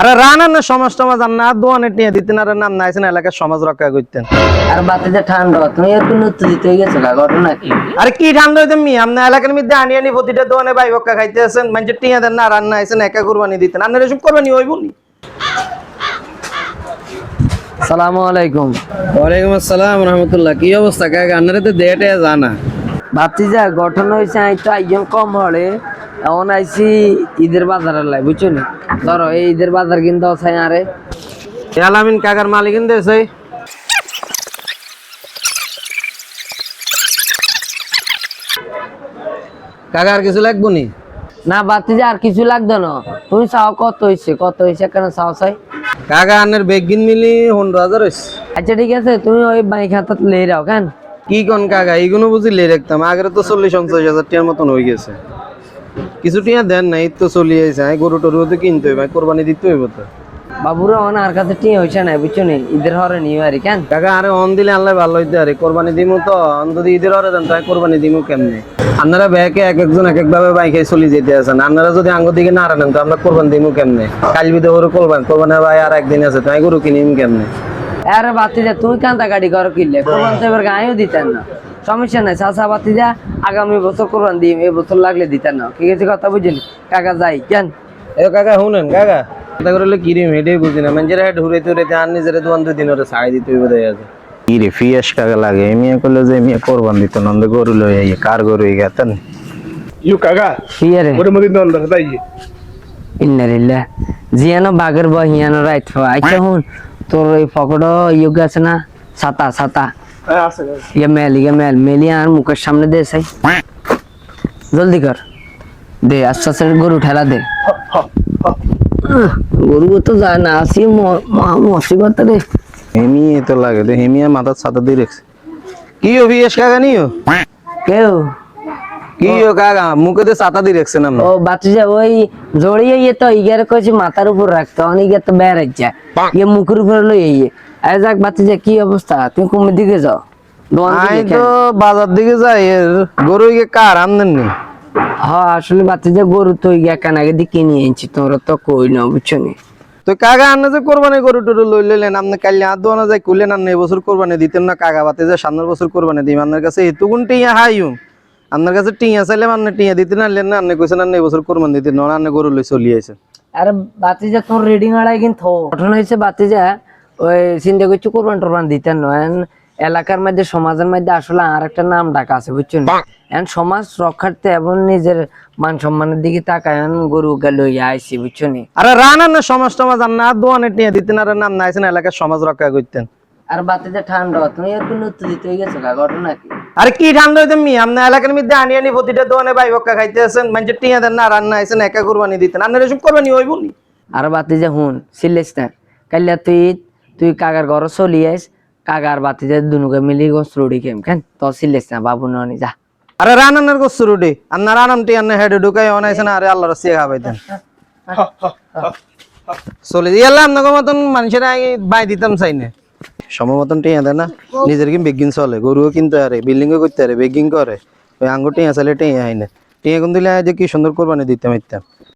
আরে রানার না সমাজ টমাজ আর না দোয়ানে টিয়া দিতেন আর নাম নাইছেন এলাকার সমাজ রক্ষা করতেন। আর বাতে যে ঠান্ডা তুমি একটু নৃত্য দিতে গেছো গা ঘটনা কি আরে কি ঠান্ডা হইতেন মি? আপনি এলাকার মধ্যে আনি আনি প্রতিটা দোয়ানে ভাই বক্কা খাইতে আছেন মানে টিয়া দেন না রান্না আইছেন একা কুরবানি দিতেন। আপনার এসব করবানি হইব নি সালামু আলাইকুম। ওয়ালাইকুম আসসালাম রহমতুল্লাহ। কি অবস্থা কাকা? আপনারা তো দেটে জানা। ভাবছি যা গঠন হয়েছে আই তো একজন কম হলে এমন আইছি ঈদের বাজারের লাই বুঝছ নি? ধরো এই ঈদের বাজার কিন্তু আছে আরে। আলামিন কাকার মালিকিন দেছে কাকা আর কিছু লাগবো নি? না বাতি যে আর কিছু লাগতো না। তুমি চাও কত হয়েছে কত হয়েছে কেন চাও চাই? কাকা আনের বেগিন মিলি পনেরো হাজার হয়েছে আচ্ছা ঠিক আছে তুমি ওই বাইক হাতত লেই যাও কেন? কি কোন কাকা এইগুলো বুঝি লেই রাখতাম। আগের তো চল্লিশ পঞ্চাশ হাজার টিয়ার মতন হয়ে গেছে। কিছু টিয়া দেন নাই তো চলিয়ে আমি গরু টরু তো কিনতে হইব কোরবানি দিতে হইব তো। বাবুরা অন আর কাছে টিয়ে হয়েছে না বুঝছ নি? ঈদের হরে নিয়ে আরি কেন? কাকা আরে অন দিলে আনলে ভালো হইতে আরে কোরবানি দিমু তো অন যদি ঈদের হরে দেন তাই কোরবানি দিমু কেমনে? আপনারা ব্যাকে এক একজন এক এক ভাবে বাইকে চলে যেতে আছেন আপনারা যদি আঙ্গ দিকে না রাখেন তো আমরা কোরবানি দিমু কেমনে? কাল বিদে ওর কোরবান কোরবানের ভাই আর একদিন আছে তাই গরু কিনিম কেমনে? আরে বাতি তুমি কান্তা গাড়ি করো কিনলে? কোরবান তো এবার গায়েও দিতেন না। সমস্যা নাই চাষা বাতি যা আগামী বছর কোরবান দিই এই বছর লাগলে দিতে না। ঠিক আছে কথা বুঝলি? কাকা যাই কেন? এ কাকা শুনেন কাকা কথা করলে কিরিম হেডেই বুঝি না। মানে হেড হুড়াইতে হুড়াইতে আর নিজের দোয়ান দুই দিন ওরে ছাড়াই দিতে হইব দেখা যায় কি রে ফিয়াস কাকে লাগে? এমিয়া করলে যে এমিয়া কোরবান দিত নন্দ গরু লই আই কার গরু এই গেতেন ইউ কাকা কি আরে। ওরে মধ্যে নন ধরে তাই ইন্নারিল্লাহ জিয়ানো বাগের বয় হিয়ানো রাইট আচ্ছা হুন তোর এই পকেট ইয়োগ আছে না? ছাতা ছাতা। আছে ইয়ে মেল ইয়ে মেল মেলি আর মুখের সামনে দে সাই জলদি কর। দে আস্তে আস্তে গরু ঠেলা দে। গরু তো যায় না আসি মসিবত রে। হেমিয়ে তো লাগে তো হেমিয়া মাথার ছাতা দিয়ে রেখছে। কি ও বিয়েস কাকা নিও? কেউ কি ও কাকা মুখে তো ছাতা দিয়ে রাখছেন আমরা ও বাচ্চা ওই জড়িয়ে ইয়ে তো ইগার কইছি মাথার উপর রাখতো অনেক তো বেড়াই যায় ইয়ে মুখের উপর লই ইয়ে। যাক বাচ্চা কি অবস্থা? তুমি কোন দিকে যাও? আমি তো বাজার দিকে যাই এর গরু কার আমদেন নি? হ্যাঁ আসলে বাচ্চা গরু তো কান আগে দিয়ে কিনে এনেছি তোমরা তো কই না বুঝছ নি? তো কাকা আন্না যে কোরবানি গরু টরু লই লইলেন আপনি কালি আর দোয়ানা যাই কুলেন আন্না এবছর কোরবানি দিতেন না কাকা বাতে যে সামনের বছর কোরবানি দিম আপনার কাছে এতুগুন টিয়া হাইম আপনার কাছে টিয়া চাইলে আপনি টিয়া দিতেন আনলেন না আপনি কইছেন আন্না এবছর কোরবানি দিতেন না আন্না গরু লই চলি আইছে আরে বাতিজা তোর রিডিং আড়াই কিন্তু ঘটনা হয়েছে বাতিজা ওই চিন্তা করছি কোরবান টোরবান দিতেন নয় এলাকার মধ্যে সমাজের মধ্যে আসলে আর একটা নাম ডাকা আছে বুঝছেন? এখন সমাজ রক্ষার্থে এবং নিজের মান সম্মানের দিকে তাকায় গরু লইয়া আইসি বুঝছ নি আরে রান আন্না সমাজ টমাজ আর দোয়ানে টিয়া দিতেন আর নাম নাইছেন এলাকার সমাজ রক্ষা করতেন। আর বাতিজা ঠান্ডা তুমি একটু নৃত্য দিতে গেছো ঘটনা কি? আরে কি ঠান্ডা হইতেন মি? আপনি এলাকার মধ্যে আনি আনি প্রতিটা দোয়ানে ভাই বক্কা খাইতে আছেন মানে টিয়া দেন না রান্না আইছেন একা কোরবানি দিতেন। আপনার এসব কোরবানি হইব নি আর বাতিজা হুন সিলেস না কাল্লা তুই তুই কাকার ঘর চলি আইস, কাকার বাতিজা দুনুকে মিলি গোস রুডি কেম কেন? তো সিলেস না, বাবু ননি, যা। আরে রানার গোস রুডি আপনার রানাম টিয়া হেডে ঢুকাই অনাইছেন আরে আল্লাহর সিয়া খাবাইতেন চলে ইয়াল্লা আপনাকে মতন মানুষের আগে বাই দিতাম চাই না সময় মতন টিয়া দেয় না, নিজের কি বেগিন চলে, গরুও কিনতে পারে বিল্ডিংও করতে পারে বেগিং করে, ওই আঙ্গুর টিয়া চাইলে টিয়া হয় না। টিয়া কোন দিলে যে কি সুন্দর কোরবানি দিতাম ইতাম